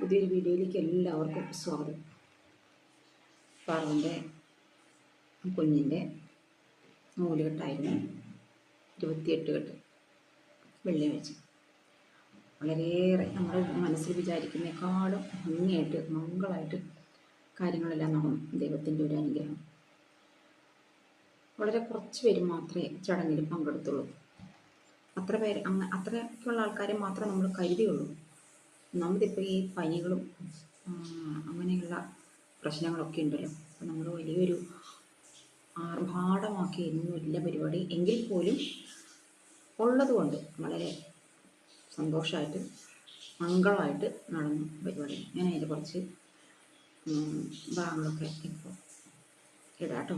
പുതിയൊരു വീഡിയോയിലേക്ക് എല്ലാവർക്കും സ്വാഗതം. പറവിന്റെ കുഞ്ഞിന്റെ നൂലുകെട്ടായിരുന്നു ഇരുപത്തിയെട്ട് കെട്ട് വെള്ളിയാഴ്ച വളരെയേറെ നമ്മുടെ മനസ്സിൽ വിചാരിക്കുന്നേക്കാളും ഭംഗിയായിട്ട് മംഗളമായിട്ട് കാര്യങ്ങളെല്ലാം നടന്നു ദൈവത്തിന്റെ ഒരു അനുഗ്രഹം. വളരെ കുറച്ച് പേര് മാത്രമേ ചടങ്ങിൽ പങ്കെടുത്തുള്ളൂ. അത്ര പേര് അങ്ങനെ അത്രയ്ക്കുള്ള ആൾക്കാരെ മാത്രമേ നമ്മൾ കരുതിയുള്ളൂ. ഒന്നാമതിപ്പോൾ ഈ പനികളും അങ്ങനെയുള്ള പ്രശ്നങ്ങളൊക്കെ ഉണ്ടല്ലോ. അപ്പോൾ നമ്മൾ വലിയൊരു ആർഭാടമാക്കി ഇല്ല പരിപാടി. എങ്കിൽ പോലും ഉള്ളതുകൊണ്ട് വളരെ സന്തോഷമായിട്ട് മംഗളമായിട്ട് നടന്നു പരിപാടി. ഞാൻ അതിന്റെ കുറച്ച് ഭാഗങ്ങളൊക്കെ ഇപ്പോൾ ഇടാട്ടോ.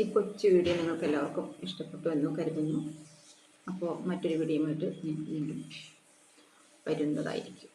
ഈ കൊച്ചു വീഡിയോ നിങ്ങൾക്ക് എല്ലാവർക്കും ഇഷ്ടപ്പെട്ടു എന്ന് കരുതുന്നു. അപ്പോൾ മറ്റൊരു വീഡിയോയുമായിട്ട് ഞാൻ വീണ്ടും വരുന്നതായിരിക്കും.